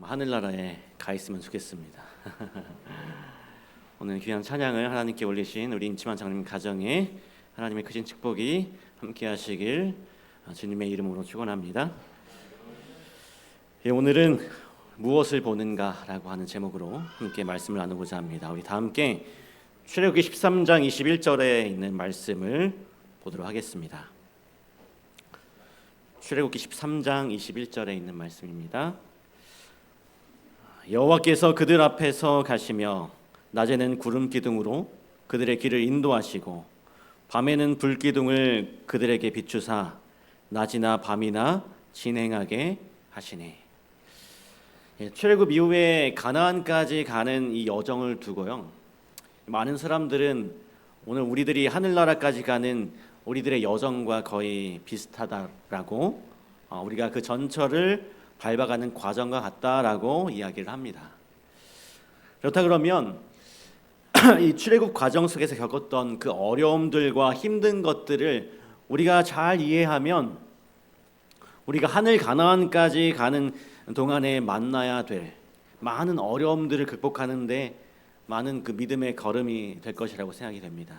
하늘나라에 가 있으면 좋겠습니다. 오늘 귀한 찬양을 하나님께 올리신 우리 임치만 장님 가정에 하나님의 크신 축복이 함께하시길 주님의 이름으로 축원합니다. 예, 오늘은 무엇을 보는가라고 하는 제목으로 함께 말씀을 나누고자 합니다. 우리 다 함께 출애굽기 13장 21절에 있는 말씀을 보도록 하겠습니다. 출애굽기 13장 21절에 있는 말씀입니다. 여호와께서 그들 앞에서 가시며 낮에는 구름 기둥으로 그들의 길을 인도하시고 밤에는 불 기둥을 그들에게 비추사 낮이나 밤이나 진행하게 하시네. 예, 출애굽 이후에 가나안까지 가는 이 여정을 두고요. 많은 사람들은 오늘 우리들이 하늘나라까지 가는 우리들의 여정과 거의 비슷하다라고 어, 우리가 그 전철을 밟아가는 과정과 같다라고 이야기를 합니다. 그렇다 그러면 이 출애굽 과정 속에서 겪었던 그 어려움들과 힘든 것들을 우리가 잘 이해하면 우리가 하늘 가나안까지 가는 동안에 만나야 될 많은 어려움들을 극복하는데 많은 그 믿음의 걸음이 될 것이라고 생각이 됩니다.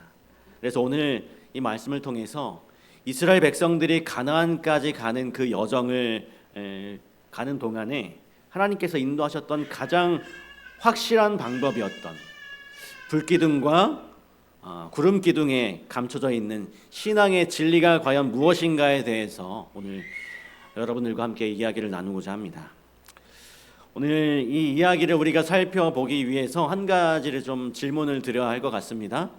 그래서 오늘 이 말씀을 통해서 이스라엘 백성들이 가나안까지 가는 그 여정을 에, 가는 동안에 하나님께서 인도하셨던 가장 확실한 방법이었던 불기둥과 어, 구름 기둥에 감춰져 있는 신앙의 진리가 과연 무엇인가에 대해서 오늘 여러분들과 함께 이야기를 나누고자 합니다. 오늘 이 이야기를 우리가 살펴보기 위해서 한 가지를 좀 질문을 드려야 할 것 같습니다.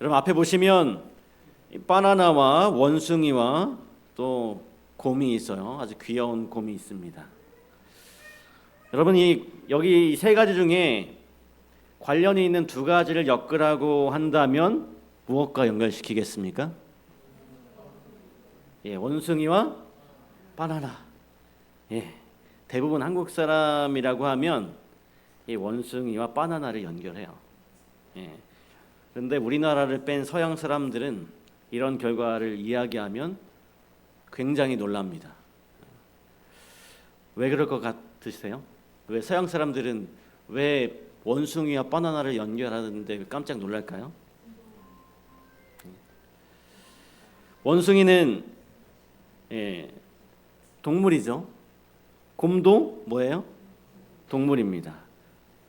여러분 앞에 보시면 바나나와 원숭이와 또 곰이 있어요. 아주 귀여운 곰이 있습니다. 여러분 이 여기 세 가지 중에 관련이 있는 두 가지를 엮으라고 한다면 무엇과 연결시키겠습니까? 예, 원숭이와 바나나. 예, 대부분 한국 사람이라고 하면 이 원숭이와 바나나를 연결해요. 예, 그런데 우리나라를 뺀 서양 사람들은 이런 결과를 이야기하면 굉장히 놀랍니다. 왜 그럴 것 같으세요? 왜 서양 사람들은 왜 원숭이와 바나나를 연결하는데 깜짝 놀랄까요? 원숭이는 예, 동물이죠. 곰도 뭐예요? 동물입니다.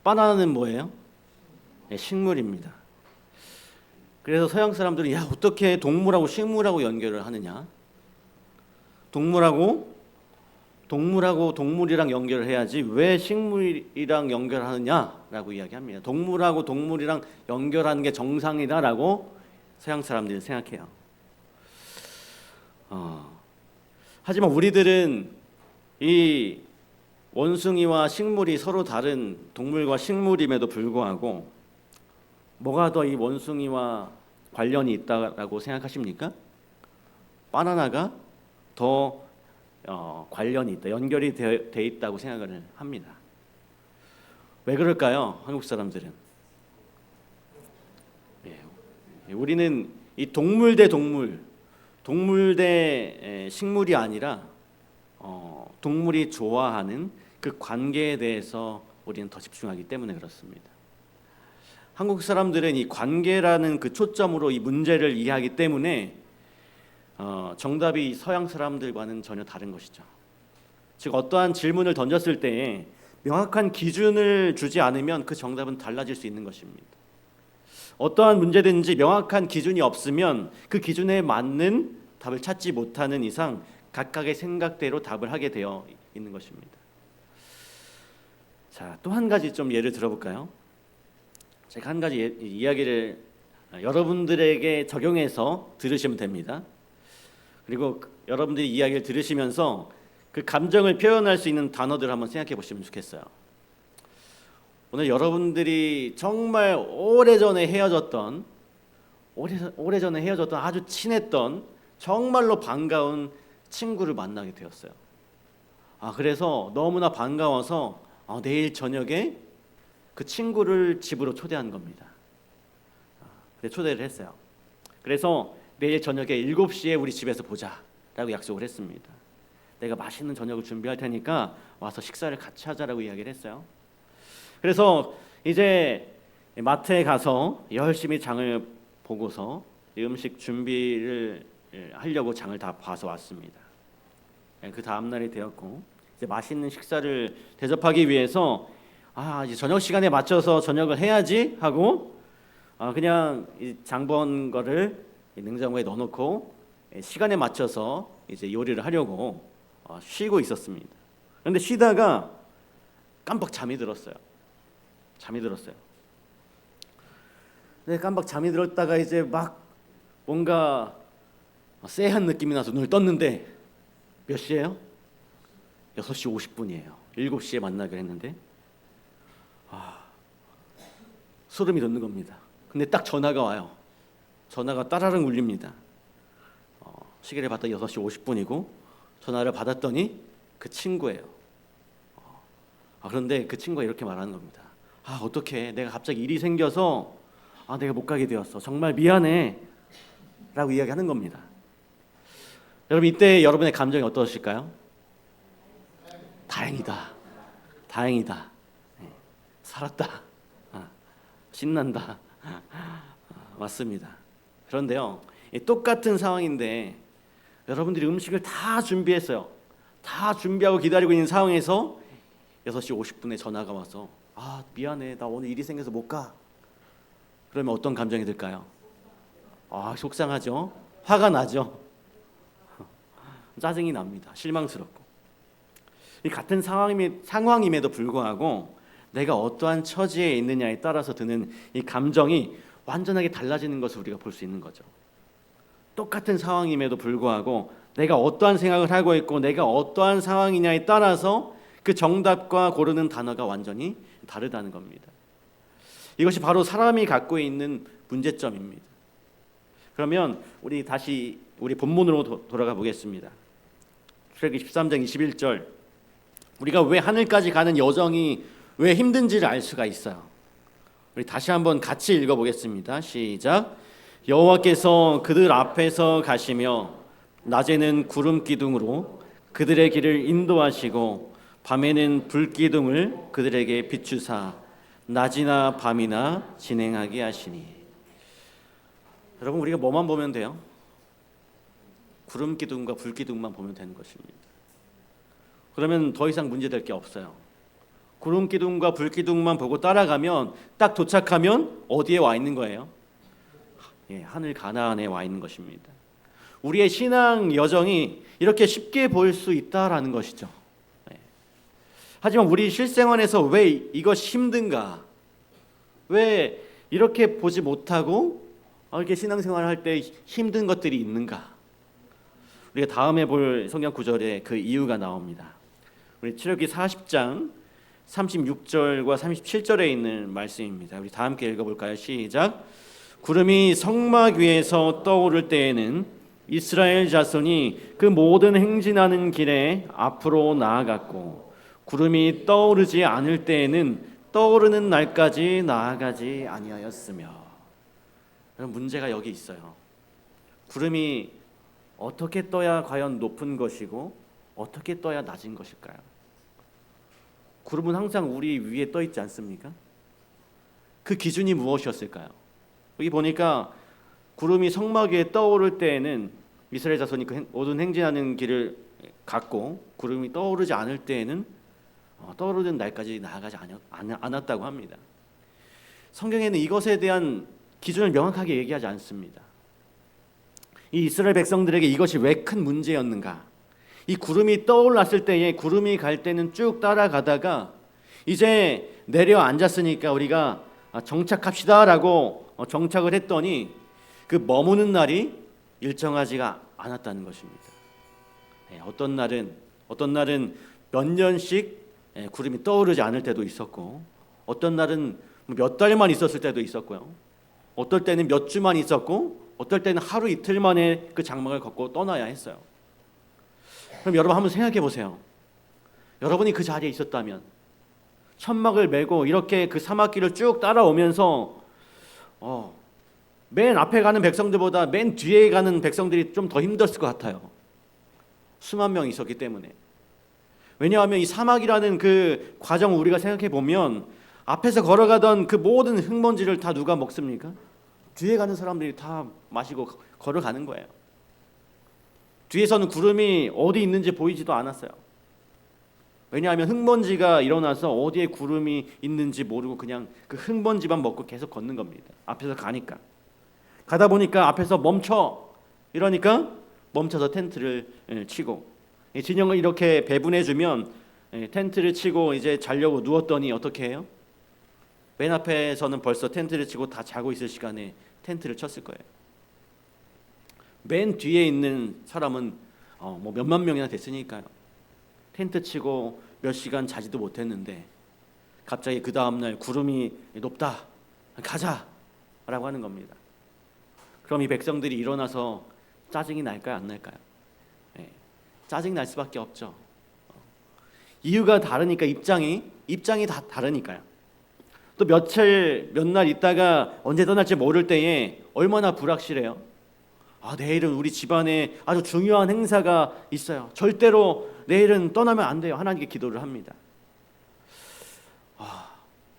바나나는 뭐예요? 예, 식물입니다. 그래서 서양 사람들이 야 어떻게 동물하고 식물하고 연결을 하느냐? 동물하고 동물하고 동물이랑 연결을 해야지 왜 식물이랑 연결하느냐라고 이야기합니다. 동물하고 동물이랑 연결하는 게 정상이다라고 서양 사람들이 생각해요. 어, 하지만 우리들은 이 원숭이와 식물이 서로 다른 동물과 식물임에도 불구하고 뭐가 더 이 원숭이와 관련이 있다라고 생각하십니까? 바나나가 더 어, 관련이 있다, 연결이 되, 돼 있다고 생각을 합니다. 왜 그럴까요? 한국 사람들은 예, 우리는 이 동물 대 동물, 동물 대 식물이 아니라 어, 동물이 좋아하는 그 관계에 대해서 우리는 더 집중하기 때문에 그렇습니다. 한국 사람들은 이 관계라는 그 초점으로 이 문제를 이해하기 때문에 어, 정답이 서양 사람들과는 전혀 다른 것이죠. 즉 어떠한 질문을 던졌을 때 명확한 기준을 주지 않으면 그 정답은 달라질 수 있는 것입니다. 어떠한 문제든지 명확한 기준이 없으면 그 기준에 맞는 답을 찾지 못하는 이상 각각의 생각대로 답을 하게 되어 있는 것입니다. 자, 또 한 가지 좀 예를 들어볼까요? 제가 한 가지 예, 이야기를 여러분들에게 적용해서 들으시면 됩니다. 그리고 여러분들이 이야기를 들으시면서 그 감정을 표현할 수 있는 단어들을 한번 생각해 보시면 좋겠어요. 오늘 여러분들이 정말 오래전에 헤어졌던 오래, 오래전에 헤어졌던 아주 친했던 정말로 반가운 친구를 만나게 되었어요. 아 그래서 너무나 반가워서 아, 내일 저녁에 그 친구를 집으로 초대한 겁니다. 아, 초대를 했어요. 그래서 내일 저녁에 7시에 우리 집에서 보자라고 약속을 했습니다. 내가 맛있는 저녁을 준비할 테니까 와서 식사를 같이 하자라고 이야기를 했어요. 그래서 이제 마트에 가서 열심히 장을 보고서 이 음식 준비를 하려고 장을 다 봐서 왔습니다. 예, 그 다음 날이 되었고 이제 맛있는 식사를 대접하기 위해서 아 이제 저녁 시간에 맞춰서 저녁을 해야지 하고 아 그냥 장본 거를 이 냉장고에 넣어놓고 예, 시간에 맞춰서 이제 요리를 하려고 어, 쉬고 있었습니다. 그런데 쉬다가 깜빡 잠이 들었어요. 잠이 들었어요. 네, 깜빡 잠이 들었다가 이제 막 뭔가 쎄한 느낌이 나서 눈을 떴는데 몇 시예요? 6시 50분이에요. 7시에 만나기로 했는데 아, 소름이 돋는 겁니다. 근데 딱 전화가 와요. 전화가 따라릉 울립니다. 어, 시계를 봤더니 6시 50분이고 전화를 받았더니 그 친구예요. 어, 아, 그런데 그 친구가 이렇게 말하는 겁니다. 아 어떻게 내가 갑자기 일이 생겨서 아 내가 못 가게 되었어. 정말 미안해. 라고 이야기하는 겁니다. 여러분 이때 여러분의 감정이 어떠실까요? 다행이다. 다행이다. 네, 살았다. 아, 신난다. 아, 맞습니다. 그런데요. 똑같은 상황인데 여러분들이 음식을 다 준비했어요. 다 준비하고 기다리고 있는 상황에서 6시 50분에 전화가 와서 아 미안해 나 오늘 일이 생겨서 못 가. 그러면 어떤 감정이 들까요? 아 속상하죠. 화가 나죠. 짜증이 납니다. 실망스럽고 이 같은 상황임, 상황임에도 불구하고 내가 어떠한 처지에 있느냐에 따라서 드는 이 감정이 완전하게 달라지는 것을 우리가 볼 수 있는 거죠. 똑같은 상황임에도 불구하고 내가 어떠한 생각을 하고 있고 내가 어떠한 상황이냐에 따라서 그 정답과 고르는 단어가 완전히 다르다는 겁니다. 이것이 바로 사람이 갖고 있는 문제점입니다. 그러면 우리 다시 우리 본문으로 도, 돌아가 보겠습니다. 출애굽기 13장 21절 우리가 왜 하늘까지 가는 여정이 왜 힘든지를 알 수가 있어요. 우리 다시 한번 같이 읽어 보겠습니다. 시작. 여호와께서 그들 앞에서 가시며 낮에는 구름 기둥으로 그들의 길을 인도하시고 밤에는 불 기둥을 그들에게 비추사 낮이나 밤이나 진행하게 하시니 여러분 우리가 뭐만 보면 돼요? 구름 기둥과 불 기둥만 보면 되는 것입니다. 그러면 더 이상 문제될 게 없어요. 구름 기둥과 불 기둥만 보고 따라가면 딱 도착하면 어디에 와 있는 거예요? 예, 하늘 가나안에 와 있는 것입니다. 우리의 신앙 여정이 이렇게 쉽게 보일 수 있다라는 것이죠. 예. 하지만 우리 실생활에서 왜 이것이 힘든가? 왜 이렇게 보지 못하고 이렇게 신앙생활을 할때 힘든 것들이 있는가? 우리가 다음에 볼 성경 구절에 그 이유가 나옵니다. 우리 출애굽기 40장 36절과 37절에 있는 말씀입니다. 우리 다 함께 읽어볼까요? 시작. 구름이 성막 위에서 떠오를 때에는 이스라엘 자손이 그 모든 행진하는 길에 앞으로 나아갔고 구름이 떠오르지 않을 때에는 떠오르는 날까지 나아가지 아니하였으며 문제가 여기 있어요. 구름이 어떻게 떠야 과연 높은 것이고 어떻게 떠야 낮은 것일까요? 구름은 항상 우리 위에 떠 있지 않습니까? 그 기준이 무엇이었을까요? 여기 보니까 구름이 성막 위에 떠오를 때에는 이스라엘 자손이 그 모든 행진하는 길을 갔고 구름이 떠오르지 않을 때에는 어, 떠오르는 날까지 나아가지 않았다고 합니다. 성경에는 이것에 대한 기준을 명확하게 얘기하지 않습니다. 이 이스라엘 백성들에게 이것이 왜 큰 문제였는가? 이 구름이 떠올랐을 때에 구름이 갈 때는 쭉 따라가다가 이제 내려 앉았으니까 우리가 정착합시다라고 정착을 했더니 그 머무는 날이 일정하지가 않았다는 것입니다. 네, 어떤 날은 어떤 날은 몇 년씩 예, 구름이 떠오르지 않을 때도 있었고 어떤 날은 몇 달만 있었을 때도 있었고요. 어떨 때는 몇 주만 있었고 어떨 때는 하루 이틀 만에 그 장막을 걷고 떠나야 했어요. 그럼 여러분 한번 생각해 보세요. 여러분이 그 자리에 있었다면 천막을 메고 이렇게 그 사막길을 쭉 따라오면서 어, 맨 앞에 가는 백성들보다 맨 뒤에 가는 백성들이 좀 더 힘들었을 것 같아요. 수만 명 있었기 때문에. 왜냐하면 이 사막이라는 그 과정 우리가 생각해 보면 앞에서 걸어가던 그 모든 흙먼지를 다 누가 먹습니까? 뒤에 가는 사람들이 다 마시고 걸어가는 거예요. 뒤에서는 구름이 어디 있는지 보이지도 않았어요. 왜냐하면 흙먼지가 일어나서 어디에 구름이 있는지 모르고 그냥 그 흙먼지만 먹고 계속 걷는 겁니다. 앞에서 가니까. 가다 보니까 앞에서 멈춰 이러니까 멈춰서 텐트를 예, 치고 이 진영을 이렇게 배분해 주면 예, 텐트를 치고 이제 자려고 누웠더니 어떻게 해요? 맨 앞에서는 벌써 텐트를 치고 다 자고 있을 시간에 텐트를 쳤을 거예요. 맨 뒤에 있는 사람은 어, 뭐 몇만 명이나 됐으니까요. 텐트 치고 몇 시간 자지도 못했는데 갑자기 그 다음 날 구름이 높다 가자라고 하는 겁니다. 그럼 이 백성들이 일어나서 짜증이 날까요 안 날까요? 예, 짜증 날 수밖에 없죠. 어. 이유가 다르니까 입장이 입장이 다 다르니까요. 또 며칠 몇 날 있다가 언제 떠날지 모를 때에 얼마나 불확실해요. 아 내일은 우리 집안에 아주 중요한 행사가 있어요. 절대로 내일은 떠나면 안 돼요. 하나님께 기도를 합니다. 아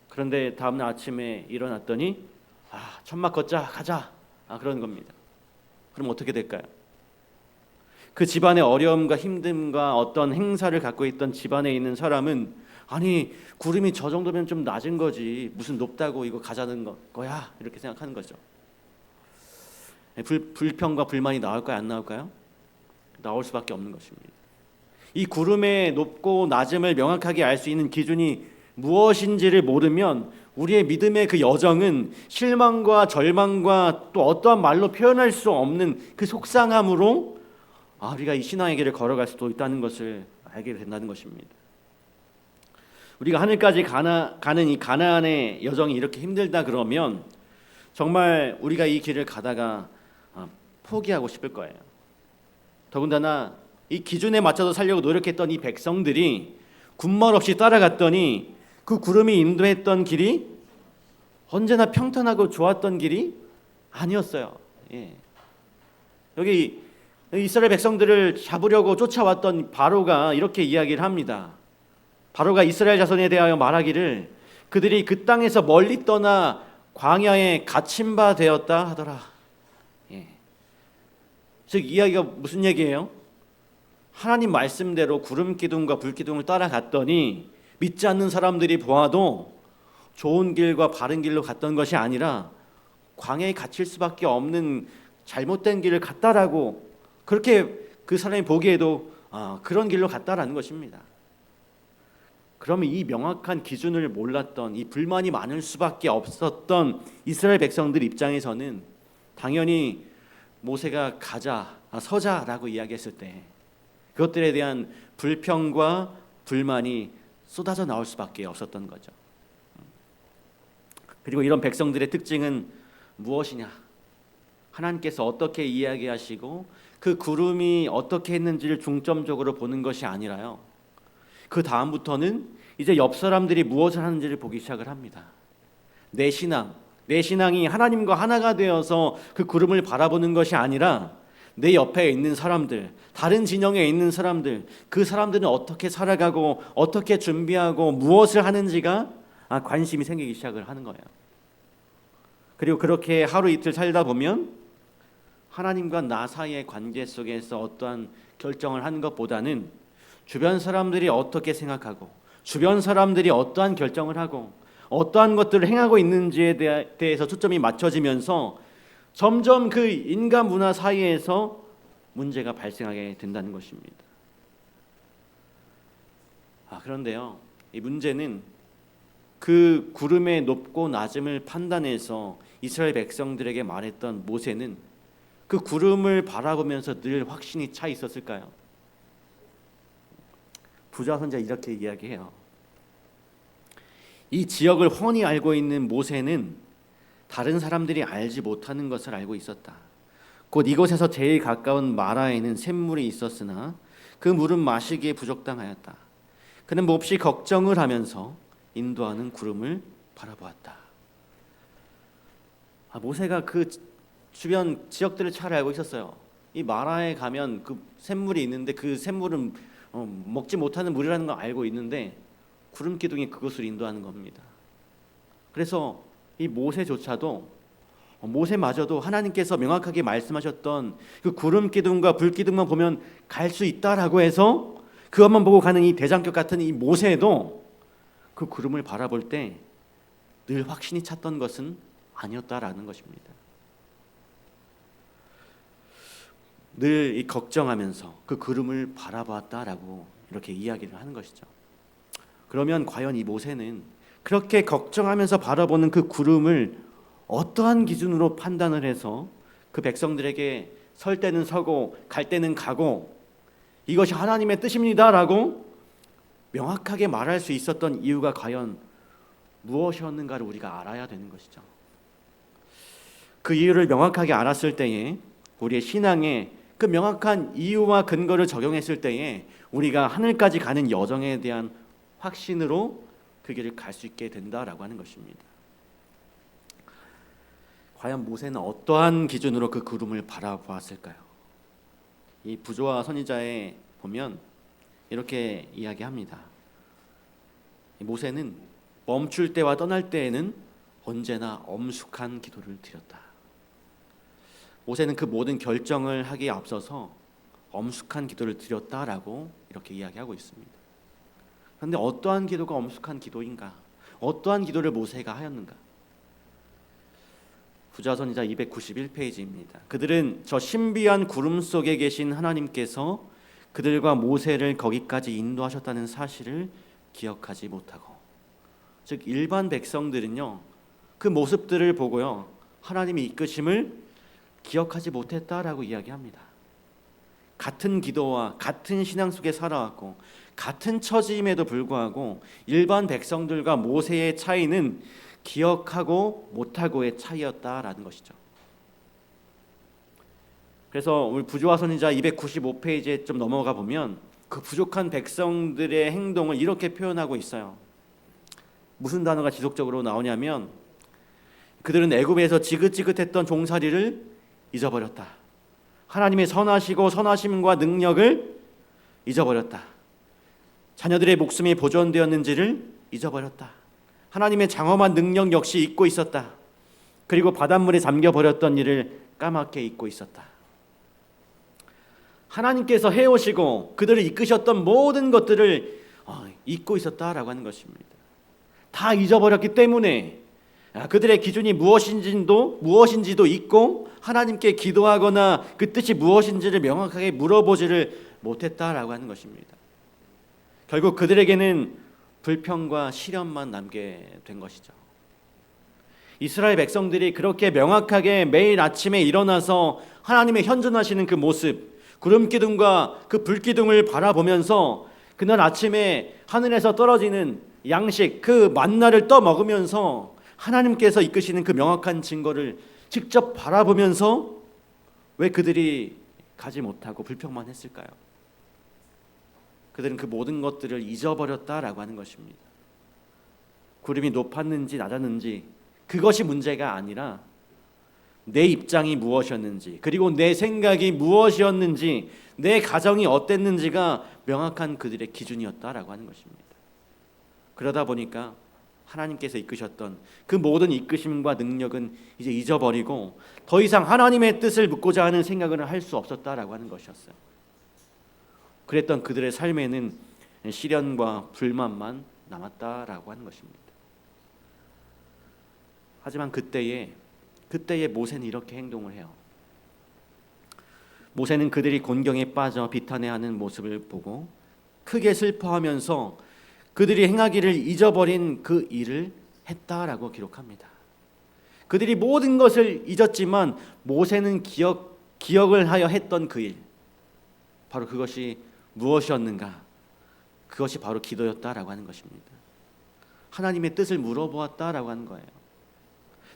그런데 다음날 아침에 일어났더니 아 천막 걷자 가자 아 그런 겁니다. 그럼 어떻게 될까요? 그 집안의 어려움과 힘듦과 어떤 행사를 갖고 있던 집안에 있는 사람은 아니 구름이 저 정도면 좀 낮은 거지 무슨 높다고 이거 가자는 거, 거야 이렇게 생각하는 거죠. 불, 불평과 불만이 나올까요 안 나올까요? 나올 수밖에 없는 것입니다. 이 구름의 높고 낮음을 명확하게 알 수 있는 기준이 무엇인지를 모르면 우리의 믿음의 그 여정은 실망과 절망과 또 어떠한 말로 표현할 수 없는 그 속상함으로 아, 우리가 이 신앙의 길을 걸어갈 수도 있다는 것을 알게 된다는 것입니다. 우리가 하늘까지 가나, 가는 이 가나안의 여정이 이렇게 힘들다 그러면 정말 우리가 이 길을 가다가 아, 포기하고 싶을 거예요. 더군다나 이 기준에 맞춰서 살려고 노력했던 이 백성들이 군말 없이 따라갔더니 그 구름이 인도했던 길이 언제나 평탄하고 좋았던 길이 아니었어요. 예. 여기 이스라엘 백성들을 잡으려고 쫓아왔던 바로가 이렇게 이야기를 합니다. 바로가 이스라엘 자손에 대하여 말하기를 그들이 그 땅에서 멀리 떠나 광야에 갇힌 바 되었다 하더라. 예. 즉 이야기가 무슨 얘기예요? 하나님 말씀대로 구름 기둥과 불 기둥을 따라갔더니 믿지 않는 사람들이 보아도 좋은 길과 바른 길로 갔던 것이 아니라 광야에 갇힐 수밖에 없는 잘못된 길을 갔다라고 그렇게 그 사람이 보기에도 아, 그런 길로 갔다라는 것입니다. 그러면 이 명확한 기준을 몰랐던 이 불만이 많을 수밖에 없었던 이스라엘 백성들 입장에서는 당연히 모세가 가자, 아, 서자라고 이야기했을 때 그것들에 대한 불평과 불만이 쏟아져 나올 수밖에 없었던 거죠. 그리고 이런 백성들의 특징은 무엇이냐? 하나님께서 어떻게 이야기하시고 그 구름이 어떻게 했는지를 중점적으로 보는 것이 아니라요. 그 다음부터는 이제 옆 사람들이 무엇을 하는지를 보기 시작을 합니다. 내 신앙, 내 신앙이 하나님과 하나가 되어서 그 구름을 바라보는 것이 아니라 내 옆에 있는 사람들, 다른 진영에 있는 사람들, 그 사람들은 어떻게 살아가고 어떻게 준비하고 무엇을 하는지가 아, 관심이 생기기 시작을 하는 거예요. 그리고 그렇게 하루 이틀 살다 보면 하나님과 나 사이의 관계 속에서 어떠한 결정을 하는 것보다는 주변 사람들이 어떻게 생각하고 주변 사람들이 어떠한 결정을 하고 어떠한 것들을 행하고 있는지에 대해서 초점이 맞춰지면서 점점 그 인간 문화 사이에서 문제가 발생하게 된다는 것입니다. 아, 그런데요. 이 문제는 그 구름의 높고 낮음을 판단해서 이스라엘 백성들에게 말했던 모세는 그 구름을 바라보면서 늘 확신이 차 있었을까요? 부자 선자 이렇게 이야기해요. 이 지역을 훤히 알고 있는 모세는 다른 사람들이 알지 못하는 것을 알고 있었다. 곧 이곳에서 제일 가까운 마라에는 샘물이 있었으나 그 물은 마시기에 부족당하였다. 그는 몹시 걱정을 하면서 인도하는 구름을 바라보았다. 아, 모세가 그 주변 지역들을 잘 알고 있었어요. 이 마라에 가면 그 샘물이 있는데 그 샘물은 어, 먹지 못하는 물이라는 걸 알고 있는데 구름 기둥이 그것을 인도하는 겁니다. 그래서 이 모세조차도 어, 모세마저도 하나님께서 명확하게 말씀하셨던 그 구름 기둥과 불 기둥만 보면 갈 수 있다라고 해서 그것만 보고 가는 이 대장격 같은 이 모세도 그 구름을 바라볼 때 늘 확신이 찼던 것은 아니었다라는 것입니다. 늘이 걱정하면서 그 구름을 바라봤다라고 이렇게 이야기를 하는 것이죠. 그러면 과연 이 모세는 그렇게 걱정하면서 바라보는 그 구름을 어떠한 기준으로 판단을 해서 그 백성들에게 설 때는 서고 갈 때는 가고 이것이 하나님의 뜻입니다라고 명확하게 말할 수 있었던 이유가 과연 무엇이었는가를 우리가 알아야 되는 것이죠. 그 이유를 명확하게 알았을 때에 우리의 신앙에 그 명확한 이유와 근거를 적용했을 때에 우리가 하늘까지 가는 여정에 대한 확신으로 그 길을 갈 수 있게 된다라고 하는 것입니다. 과연 모세는 어떠한 기준으로 그 구름을 바라보았을까요? 이 부조와 선지자에 보면 이렇게 이야기합니다. 모세는 멈출 때와 떠날 때에는 언제나 엄숙한 기도를 드렸다. 모세는 그 모든 결정을 하기에 앞서서 엄숙한 기도를 드렸다라고 이렇게 이야기하고 있습니다. 그런데 어떠한 기도가 엄숙한 기도인가? 어떠한 기도를 모세가 하였는가? 부자선이자 291페이지입니다. 그들은 저 신비한 구름 속에 계신 하나님께서 그들과 모세를 거기까지 인도하셨다는 사실을 기억하지 못하고 즉 일반 백성들은요 그 모습들을 보고요 하나님의 이끄심을 기억하지 못했다라고 이야기합니다. 같은 기도와 같은 신앙 속에 살아왔고 같은 처지임에도 불구하고 일반 백성들과 모세의 차이는 기억하고 못하고의 차이였다라는 것이죠. 그래서 우리 부조화 선지자 295페이지에 좀 넘어가 보면 그 부족한 백성들의 행동을 이렇게 표현하고 있어요. 무슨 단어가 지속적으로 나오냐면 그들은 애굽에서 지긋지긋했던 종살이를 잊어버렸다. 하나님의 선하시고 선하심과 능력을 잊어버렸다. 자녀들의 목숨이 보존되었는지를 잊어버렸다. 하나님의 장엄한 능력 역시 잊고 있었다. 그리고 바닷물에 잠겨 버렸던 일을 까맣게 잊고 있었다. 하나님께서 해오시고 그들을 이끄셨던 모든 것들을 어, 잊고 있었다라고 하는 것입니다. 다 잊어버렸기 때문에 아, 그들의 기준이 무엇인지도 무엇인지도 잊고 하나님께 기도하거나 그 뜻이 무엇인지를 명확하게 물어보지를 못했다라고 하는 것입니다. 결국 그들에게는 불평과 시련만 남게 된 것이죠. 이스라엘 백성들이 그렇게 명확하게 매일 아침에 일어나서 하나님의 현존하시는 그 모습, 구름 기둥과 그 불 기둥을 바라보면서 그날 아침에 하늘에서 떨어지는 양식 그 만나를 떠 먹으면서 하나님께서 이끄시는 그 명확한 증거를 직접 바라보면서 왜 그들이 가지 못하고 불평만 했을까요? 그들은 그 모든 것들을 잊어버렸다라고 하는 것입니다. 구름이 높았는지 낮았는지 그것이 문제가 아니라 내 입장이 무엇이었는지 그리고 내 생각이 무엇이었는지 내 가정이 어땠는지가 명확한 그들의 기준이었다라고 하는 것입니다. 그러다 보니까 하나님께서 이끄셨던 그 모든 이끄심과 능력은 이제 잊어버리고 더 이상 하나님의 뜻을 묻고자 하는 생각을 할 수 없었다라고 하는 것이었어요. 그랬던 그들의 삶에는 시련과 불만만 남았다라고 하는 것입니다. 하지만 그때에 그때의 모세는 이렇게 행동을 해요. 모세는 그들이 곤경에 빠져 비탄해하는 모습을 보고 크게 슬퍼하면서 그들이 행하기를 잊어버린 그 일을 했다라고 기록합니다. 그들이 모든 것을 잊었지만 모세는 기억 기억을 하여 했던 그 일, 바로 그것이 무엇이었는가? 그것이 바로 기도였다라고 하는 것입니다. 하나님의 뜻을 물어보았다라고 하는 거예요.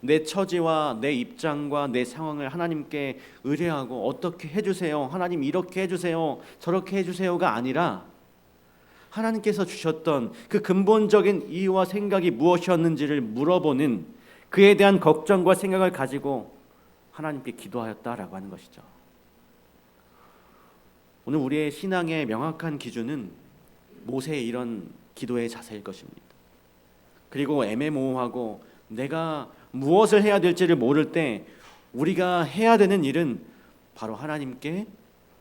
내 처지와 내 입장과 내 상황을 하나님께 의뢰하고 어떻게 해주세요. 하나님 이렇게 해주세요. 저렇게 해주세요가 아니라 하나님께서 주셨던 그 근본적인 이유와 생각이 무엇이었는지를 물어보는 그에 대한 걱정과 생각을 가지고 하나님께 기도하였다라고 하는 것이죠. 오늘 우리의 신앙의 명확한 기준은 모세의 이런 기도의 자세일 것입니다. 그리고 애매모호하고 내가 무엇을 해야 될지를 모를 때 우리가 해야 되는 일은 바로 하나님께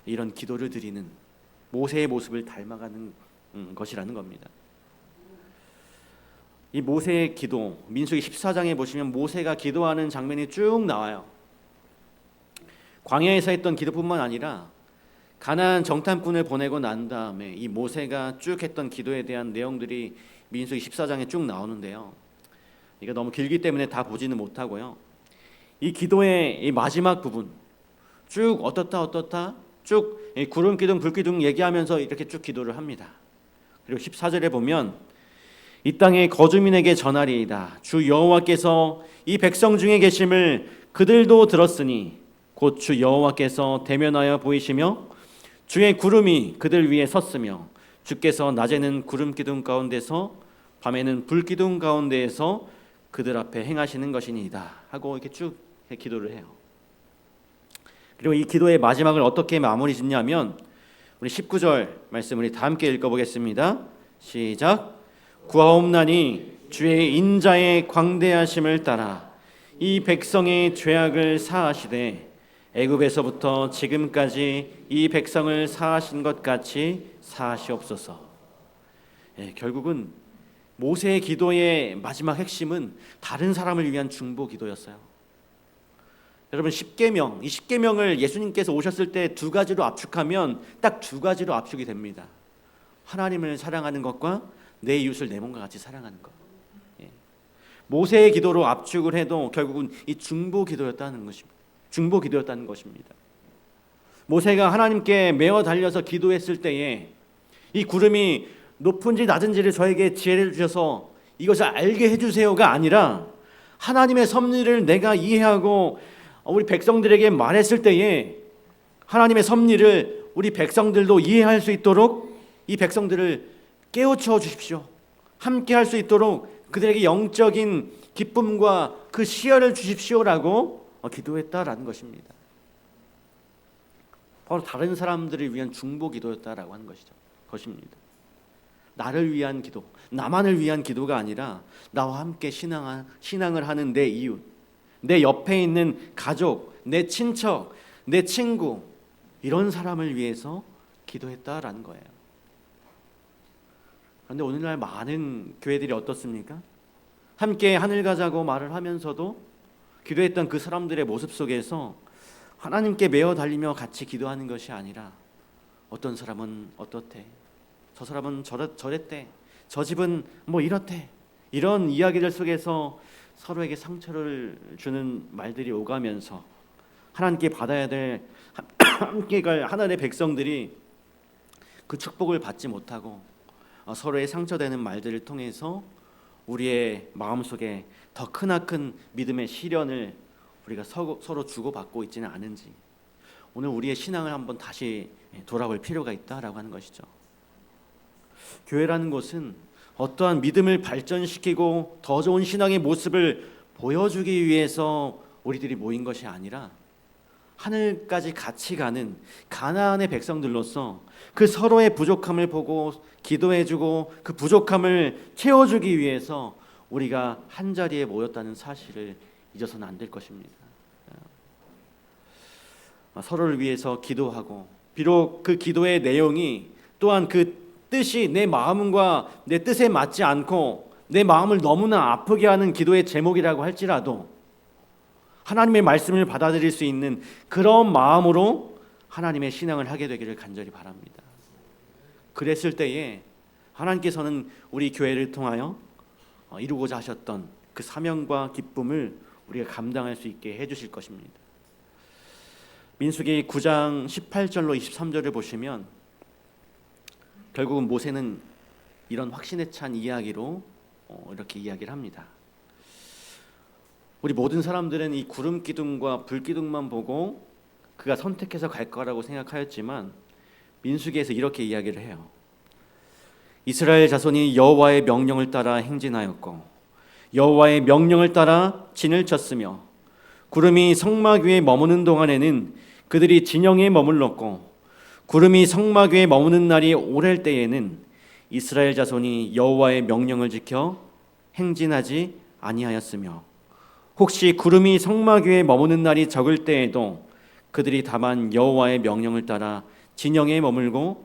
이런 기도를 드리는 모세의 모습을 닮아가는 음, 것이라는 겁니다. 이 모세의 기도 민수기 14장에 보시면 모세가 기도하는 장면이 쭉 나와요. 광야에서 했던 기도뿐만 아니라 가나안 정탐꾼을 보내고 난 다음에 이 모세가 쭉 했던 기도에 대한 내용들이 민수기 14장에 쭉 나오는데요. 이거 너무 길기 때문에 다 보지는 못하고요. 이 기도의 이 마지막 부분 쭉 어떻다 어떻다 쭉 구름 기둥 불 기둥 얘기하면서 이렇게 쭉 기도를 합니다. 그리고 14절에 보면 이 땅의 거주민에게 전하리이다. 주 여호와께서 이 백성 중에 계심을 그들도 들었으니 곧 주 여호와께서 대면하여 보이시며 주의 구름이 그들 위에 섰으며 주께서 낮에는 구름 기둥 가운데서 밤에는 불 기둥 가운데에서 그들 앞에 행하시는 것이니이다 하고 이렇게 쭉 기도를 해요. 그리고 이 기도의 마지막을 어떻게 마무리 짓냐면 우리 19절 말씀 우리 다 함께 읽어 보겠습니다. 시작. 구하옵나니 주의 인자의 광대하심을 따라 이 백성의 죄악을 사하시되 애굽에서부터 지금까지 이 백성을 사하신 것 같이 사하시옵소서. 예, 결국은 모세의 기도의 마지막 핵심은 다른 사람을 위한 중보 기도였어요. 여러분 십계명 이 십계명을 예수님께서 오셨을 때 두 가지로 압축하면 딱 두 가지로 압축이 됩니다. 하나님을 사랑하는 것과 내 이웃을 내 몸과 같이 사랑하는 것. 예. 모세의 기도로 압축을 해도 결국은 이 중보 기도였다는 것입니다. 중보 기도였다는 것입니다. 모세가 하나님께 메어 달려서 기도했을 때에 이 구름이 높은지 낮은지를 저에게 지혜를 주셔서 이것을 알게 해주세요가 아니라 하나님의 섭리를 내가 이해하고 우리 백성들에게 말했을 때에 하나님의 섭리를 우리 백성들도 이해할 수 있도록 이 백성들을 깨우쳐 주십시오. 함께 할 수 있도록 그들에게 영적인 기쁨과 그 시야를 주십시오라고 기도했다라는 것입니다. 바로 다른 사람들을 위한 중보 기도였다라고 하는 것이죠. 것입니다. 나를 위한 기도, 나만을 위한 기도가 아니라 나와 함께 신앙, 신앙을 하는 내 이웃, 내 옆에 있는 가족, 내 친척, 내 친구 이런 사람을 위해서 기도했다라는 거예요. 그런데 오늘날 많은 교회들이 어떻습니까? 함께 하늘 가자고 말을 하면서도 기도했던 그 사람들의 모습 속에서 하나님께 매어 달리며 같이 기도하는 것이 아니라 어떤 사람은 어떻대, 저 사람은 저랬, 저랬대, 저 집은 뭐 이렇대. 이런 이야기들 속에서 서로에게 상처를 주는 말들이 오가면서 하나님께 받아야 될 함께 갈 하나님의 백성들이 그 축복을 받지 못하고 어, 서로의 상처되는 말들을 통해서 우리의 마음속에 더 크나큰 믿음의 시련을 우리가 서로 주고받고 있지는 않은지 오늘 우리의 신앙을 한번 다시 돌아볼 필요가 있다라고 하는 것이죠. 교회라는 것은 어떠한 믿음을 발전시키고 더 좋은 신앙의 모습을 보여주기 위해서 우리들이 모인 것이 아니라 하늘까지 같이 가는 가나안의 백성들로서 그 서로의 부족함을 보고 기도해주고 그 부족함을 채워주기 위해서 우리가 한 자리에 모였다는 사실을 잊어서는 안 될 것입니다. 서로를 위해서 기도하고 비록 그 기도의 내용이 또한 그 뜻이 내 마음과 내 뜻에 맞지 않고 내 마음을 너무나 아프게 하는 기도의 제목이라고 할지라도 하나님의 말씀을 받아들일 수 있는 그런 마음으로 하나님의 신앙을 하게 되기를 간절히 바랍니다. 그랬을 때에 하나님께서는 우리 교회를 통하여 어, 이루고자 하셨던 그 사명과 기쁨을 우리가 감당할 수 있게 해 주실 것입니다. 민수기 9장 18절로 23절을 보시면 결국은 모세는 이런 확신에 찬 이야기로 어, 이렇게 이야기를 합니다. 우리 모든 사람들은 이 구름 기둥과 불 기둥만 보고 그가 선택해서 갈 거라고 생각하였지만 민수기에서 이렇게 이야기를 해요. 이스라엘 자손이 여호와의 명령을 따라 행진하였고 여호와의 명령을 따라 진을 쳤으며 구름이 성막 위에 머무는 동안에는 그들이 진영에 머물렀고 구름이 성막 위에 머무는 날이 오랠 때에는 이스라엘 자손이 여호와의 명령을 지켜 행진하지 아니하였으며 혹시 구름이 성막 위에 머무는 날이 적을 때에도 그들이 다만 여호와의 명령을 따라 진영에 머물고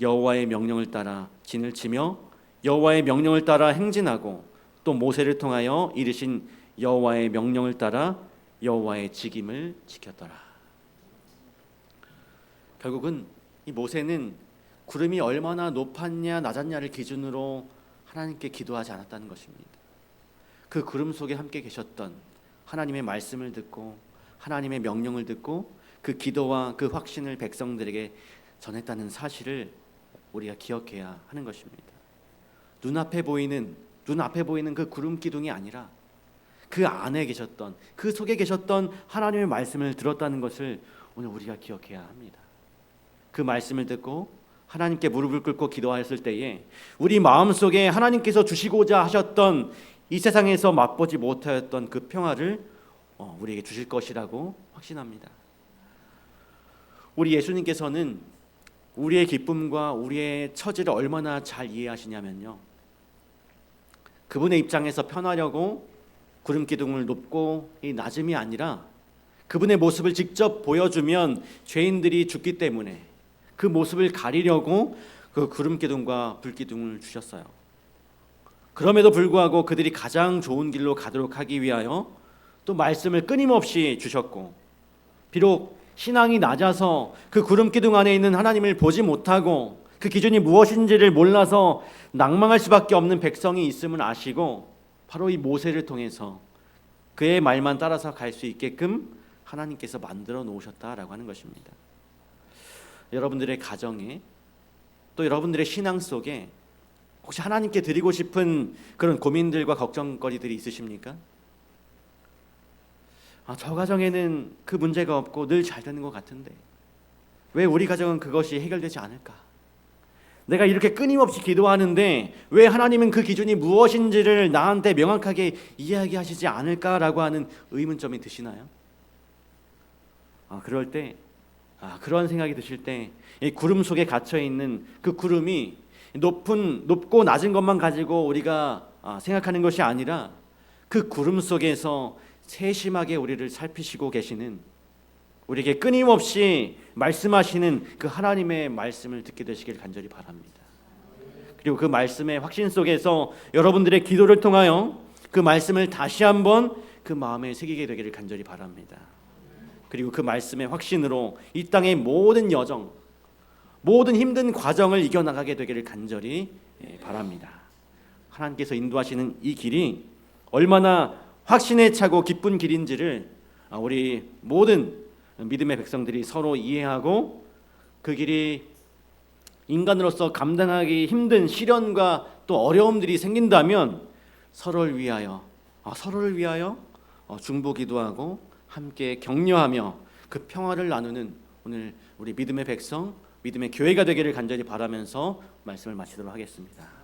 여호와의 명령을 따라 진을 치며 여호와의 명령을 따라 행진하고 또 모세를 통하여 이르신 여호와의 명령을 따라 여호와의 직임을 지켰더라. 결국은 이 모세는 구름이 얼마나 높았냐 낮았냐를 기준으로 하나님께 기도하지 않았다는 것입니다. 그 구름 속에 함께 계셨던 하나님의 말씀을 듣고 하나님의 명령을 듣고 그 기도와 그 확신을 백성들에게 전했다는 사실을 우리가 기억해야 하는 것입니다. 눈앞에 보이는 눈앞에 보이는 그 구름 기둥이 아니라 그 안에 계셨던 그 속에 계셨던 하나님의 말씀을 들었다는 것을 오늘 우리가 기억해야 합니다. 그 말씀을 듣고 하나님께 무릎을 꿇고 기도하였을 때에 우리 마음속에 하나님께서 주시고자 하셨던 이 세상에서 맛보지 못하였던 그 평화를 어, 우리에게 주실 것이라고 확신합니다. 우리 예수님께서는 우리의 기쁨과 우리의 처지를 얼마나 잘 이해하시냐면요. 그분의 입장에서 편하려고 구름 기둥을 높고 이 낮음이 아니라 그분의 모습을 직접 보여주면 죄인들이 죽기 때문에 그 모습을 가리려고 그 구름 기둥과 불 기둥을 주셨어요. 그럼에도 불구하고 그들이 가장 좋은 길로 가도록 하기 위하여 또 말씀을 끊임없이 주셨고 비록 신앙이 낮아서 그 구름 기둥 안에 있는 하나님을 보지 못하고 그 기준이 무엇인지를 몰라서 낭망할 수밖에 없는 백성이 있음을 아시고 바로 이 모세를 통해서 그의 말만 따라서 갈 수 있게끔 하나님께서 만들어 놓으셨다라고 하는 것입니다. 여러분들의 가정에 또 여러분들의 신앙 속에 혹시 하나님께 드리고 싶은 그런 고민들과 걱정거리들이 있으십니까? 아, 저 가정에는 그 문제가 없고 늘 잘 되는 것 같은데 왜 우리 가정은 그것이 해결되지 않을까? 내가 이렇게 끊임없이 기도하는데 왜 하나님은 그 기준이 무엇인지를 나한테 명확하게 이야기하시지 않을까라고 하는 의문점이 드시나요? 아, 그럴 때 아, 그런 생각이 드실 때 이 구름 속에 갇혀 있는 그 구름이 높은 높고 낮은 것만 가지고 우리가 아, 생각하는 것이 아니라 그 구름 속에서 세심하게 우리를 살피시고 계시는 우리에게 끊임없이 말씀하시는 그 하나님의 말씀을 듣게 되시길 간절히 바랍니다. 그리고 그 말씀의 확신 속에서 여러분들의 기도를 통하여 그 말씀을 다시 한번 그 마음에 새기게 되기를 간절히 바랍니다. 그리고 그 말씀의 확신으로 이 땅의 모든 여정, 모든 힘든 과정을 이겨나가게 되기를 간절히 예, 바랍니다. 하나님께서 인도하시는 이 길이 얼마나 확신에 차고 기쁜 길인지를 아, 우리 모든 믿음의 백성들이 서로 이해하고 그 길이 인간으로서 감당하기 힘든 시련과 또 어려움들이 생긴다면 서로를 위하여 아, 서로를 위하여 어, 중보 기도하고 함께 격려하며 그 평화를 나누는 오늘 우리 믿음의 백성, 믿음의 교회가 되기를 간절히 바라면서 말씀을 마치도록 하겠습니다.